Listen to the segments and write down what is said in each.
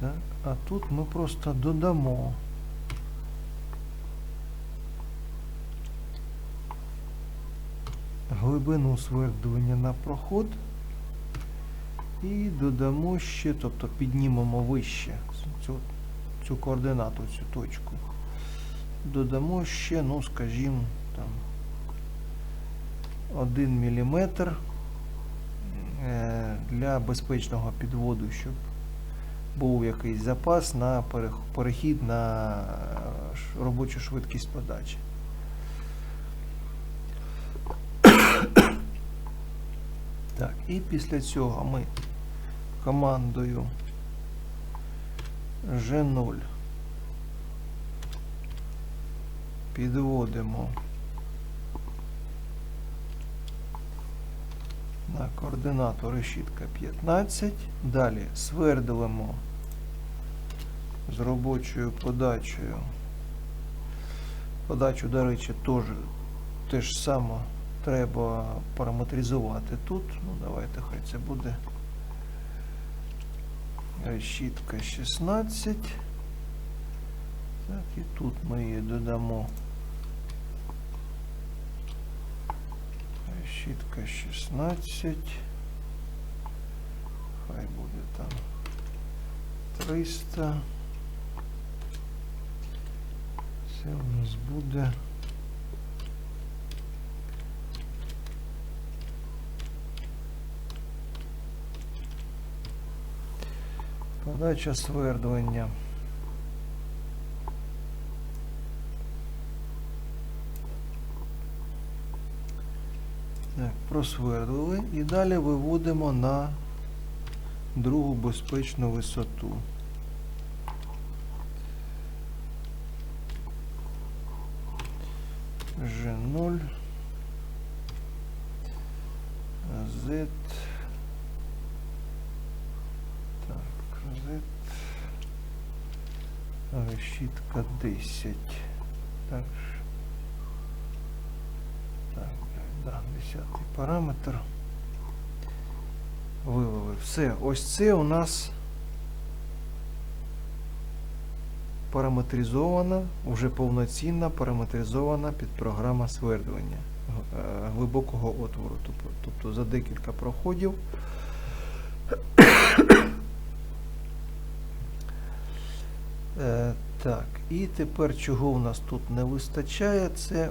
Так, а тут ми просто додамо. Глибину свердлення на проход. І додамо ще, тобто піднімемо вище цю, цю координату, цю точку. Додамо ще, ну скажімо, там 1 мм е, для безпечного підводу, щоб був якийсь запас на перехід на е, робочу швидкість подачі. Так, і після цього ми командою G0 підводимо на координату решітка 15. Далі свердлимо з робочою подачею. Подачу, до речі, теж те ж саме треба параметризувати тут. Ну, давайте хай це буде решітка 16. Так, і тут ми її додамо. Решітка 16. Хай буде там 300. Це у нас буде. Подача свердлення. Так, просвердлили і далі виводимо на другу безпечну висоту. G0 Z так, Z решітка 10 так. Так, да, 10 параметр. Вивели все ось це у нас параметризована, вже повноцінна параметризована підпрограма свердлення е, глибокого отвору. Тобто, за декілька проходів. Е, Так, і тепер чого у нас тут не вистачає, це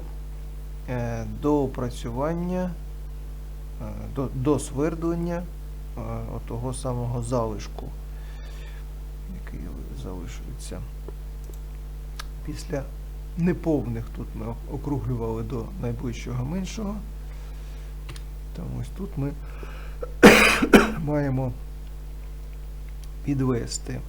е, доопрацювання, до, досвердлення е, отого самого залишку, який залишується. Після неповних тут ми округлювали до найближчого меншого. Тому ось тут ми маємо підвести.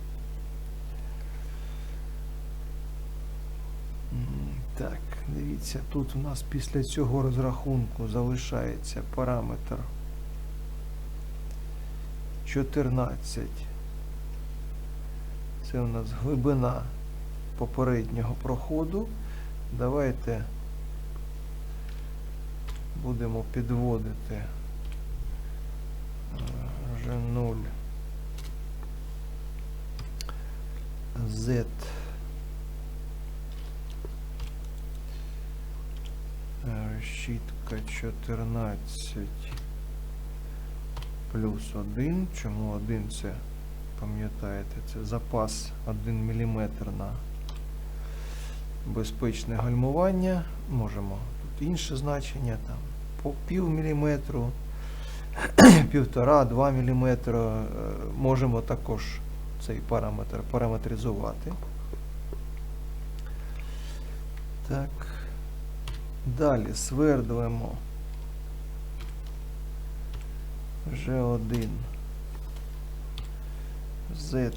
Так, дивіться, тут у нас після цього розрахунку залишається параметр 14. Це у нас глибина попереднього проходу. Давайте будемо підводити е, G0 Z Е, Щітка 14 плюс 1. Чому 1 це, пам'ятаєте, це запас 1 мм на безпечне гальмування. Можемо тут інше значення, там по пів міліметру, півтора-два міліметра. Е, Можемо також цей параметр параметризувати. Так. Далі свердлимо G1 Z.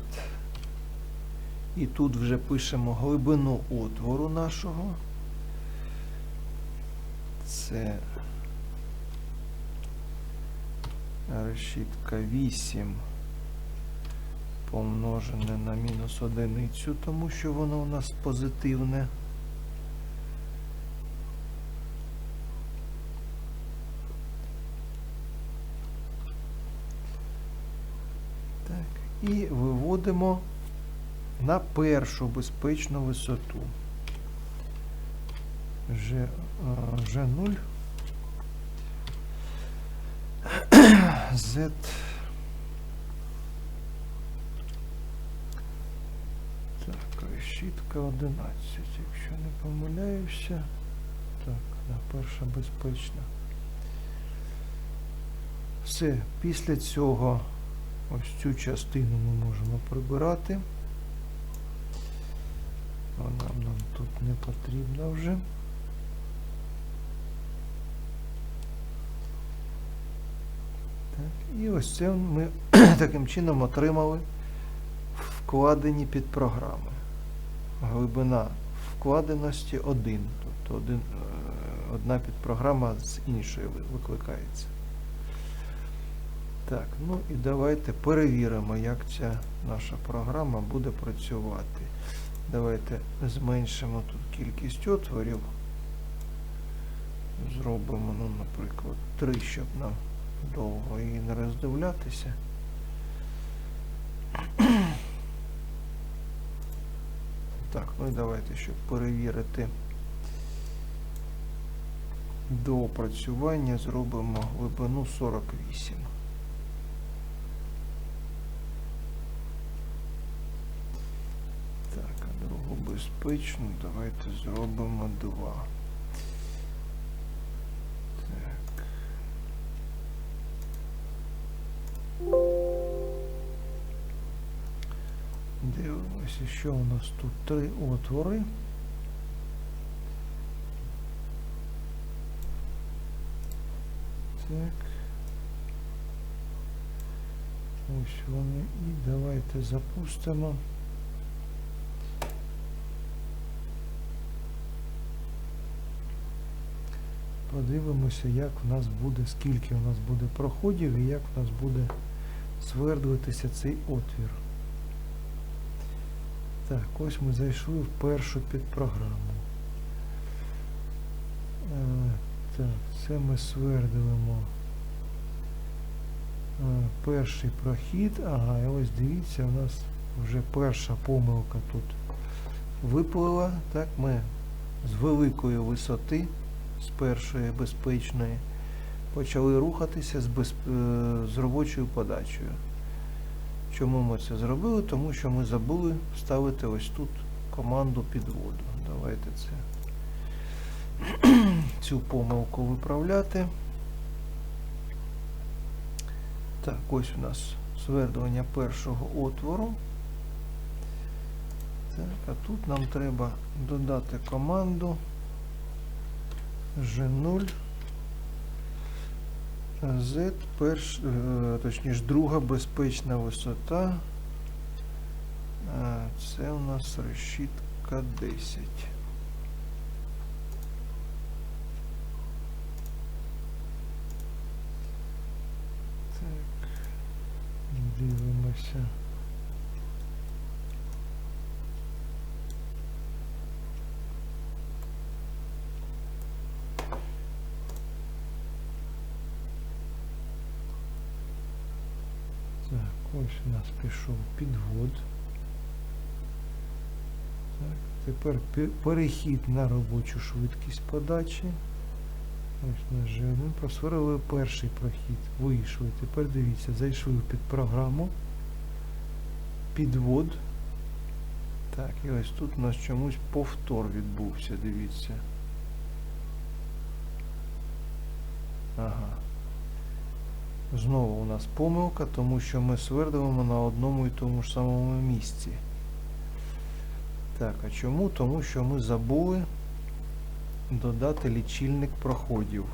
І тут вже пишемо глибину отвору нашого. Це решітка 8 помножене на мінус одиницю, тому що воно у нас позитивне. Так, і виводимо на першу безпечну висоту. Е, G0 Z Так, решітка 11, якщо не помиляюся. Так, да, перша безпечна. Все, після цього ось цю частину ми можемо прибирати. Вона нам тут не потрібна вже. Так, і ось це ми таким чином отримали вкладені під програми. Глибина вкладеності 1. Тобто один, е, одна підпрограма з іншої викликається. Так, ну і давайте перевіримо, як ця наша програма буде працювати. Давайте зменшимо тут кількість отворів. Зробимо, ну, наприклад, 3, щоб нам довго її не роздивлятися. Так, ну і давайте, щоб перевірити до опрацювання, зробимо глибину 48. Так, безпечну давайте зробимо 2. Так. Дивимося, що у нас тут три отвори. Так. Ось вони. І давайте запустимо. Подивимося, як в нас буде, скільки у нас буде проходів і як в нас буде свердлитися цей отвір. Так, ось ми зайшли в першу підпрограму. Е, так, це ми свердилимо е, перший прохід. Ага, і ось дивіться, у нас вже перша помилка тут виплила. Так, ми з великої висоти, з першої безпечної, почали рухатися з, без, е, з робочою подачею. Чому ми це зробили? Тому що ми забули вставити ось тут команду підводу. Давайте це цю помилку виправляти. Так, ось у нас свердлення першого отвору. Так, а тут нам треба додати команду G0 Z, перш, е, точніше, друга безпечна висота. Е, Це у нас решітка 10. Так, дивимося. Так, ось у нас пішов підвод. Так, тепер перехід на робочу швидкість подачі. Ось наш G1. Просверлили перший прохід. Вийшли. Тепер дивіться, зайшли під програму. Підвод. Так, і ось тут у нас чомусь повтор відбувся, дивіться. Ага. Знову у нас помилка, тому що ми свердимо на одному і тому ж самому місці. Так, а чому? Тому що ми забули додати лічильник проходів.